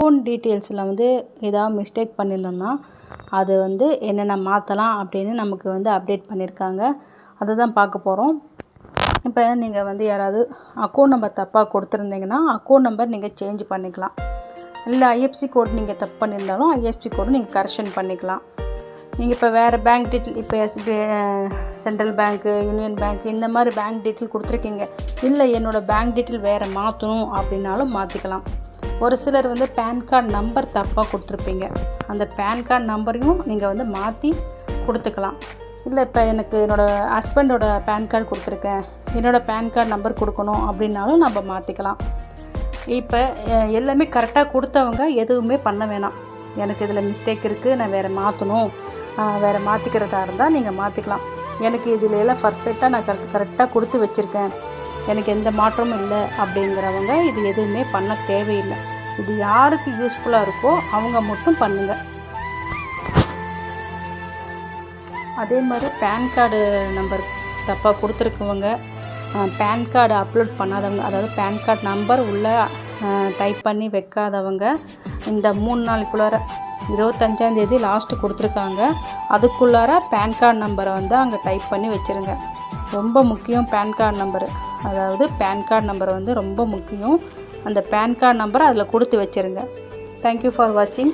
Account டீட்டெயில்ஸில் வந்து ஏதாவது mistake பண்ணியிருந்தோம்னா அது வந்து என்னென்ன மாற்றலாம் அப்படின்னு நமக்கு வந்து அப்டேட் பண்ணியிருக்காங்க அதை தான் பார்க்க போகிறோம் இப்போ நீங்கள் வந்து யாராவது அக்கௌண்ட் நம்பர் தப்பாக கொடுத்துருந்தீங்கன்னா அக்கௌண்ட் நம்பர் நீங்கள் சேஞ்ச் பண்ணிக்கலாம். இல்லை ஐஎஃப்சி கோட் நீங்கள் தப்பு பண்ணியிருந்தாலும் ஐஎஃப்சி கோடு நீங்கள் கரெக்ஷன் பண்ணிக்கலாம். நீங்கள் இப்போ வேறு பேங்க் டீட்டெயில் இப்போ எஸ்பிஐ சென்ட்ரல் பேங்க்கு யூனியன் பேங்க் இந்த மாதிரி பேங்க் டீட்டெயில் கொடுத்துருக்கீங்க. இல்லை என்னோடய பேங்க் டீட்டெயில் வேறு மாற்றணும் அப்படின்னாலும் மாற்றிக்கலாம் ஒரு சிலர் வந்து பேன் கார்டு நம்பர் தப்பாக கொடுத்துருப்பீங்க. அந்த பேன் கார்டு நம்பரையும் நீங்கள் வந்து மாற்றி கொடுத்துக்கலாம். இல்லை இப்போ எனக்கு என்னோடய ஹஸ்பண்டோட பேன் கார்டு கொடுத்துருக்கேன். என்னோடய பேன் கார்டு நம்பர் கொடுக்கணும் அப்படின்னாலும் நம்ம மாற்றிக்கலாம் இப்போ எல்லாமே கரெக்டாக கொடுத்தவங்க எதுவுமே பண்ண வேணாம். எனக்கு இதில் மிஸ்டேக் இருக்குது நான் வேறு மாற்றணும் வேறு மாற்றிக்கிறதா இருந்தால் நீங்கள் மாற்றிக்கலாம் எனக்கு இதில் எல்லாம் பர்ஃபெக்டாக நான் கரெக்ட் கரெக்டாக கொடுத்து வச்சுருக்கேன். எனக்கு எந்த மாற்றமும் இல்லை அப்படிங்கிறவங்க இது எதுவுமே பண்ண தேவையில்லை. இது யாருக்கு யூஸ்ஃபுல்லாக இருக்கோ அவங்க மட்டும் பண்ணுங்கள் அதே மாதிரி பேன் கார்டு நம்பர் தப்பாக கொடுத்துருக்கவங்க பேன் கார்டு அப்லோட் பண்ணாதவங்க அதாவது பேன் கார்டு நம்பர் உள்ளே டைப் பண்ணி வைக்காதவங்க இந்த மூணு நாளுக்குள்ளார இருபத்தஞ்சாந்தேதி லாஸ்ட்டு கொடுத்துருக்காங்க அதுக்குள்ளார பேன் கார்டு நம்பரை வந்து அங்கே டைப் பண்ணி வச்சுருங்க. ரொம்ப முக்கியம் பேன் கார்டு நம்பரு அதாவது பேன் கார்டு நம்பர் வந்து ரொம்ப முக்கியம். அந்த பேன் கார்டு நம்பரை அதில் கொடுத்து வச்சுருங்க. தேங்க்யூ ஃபார் வாட்சிங்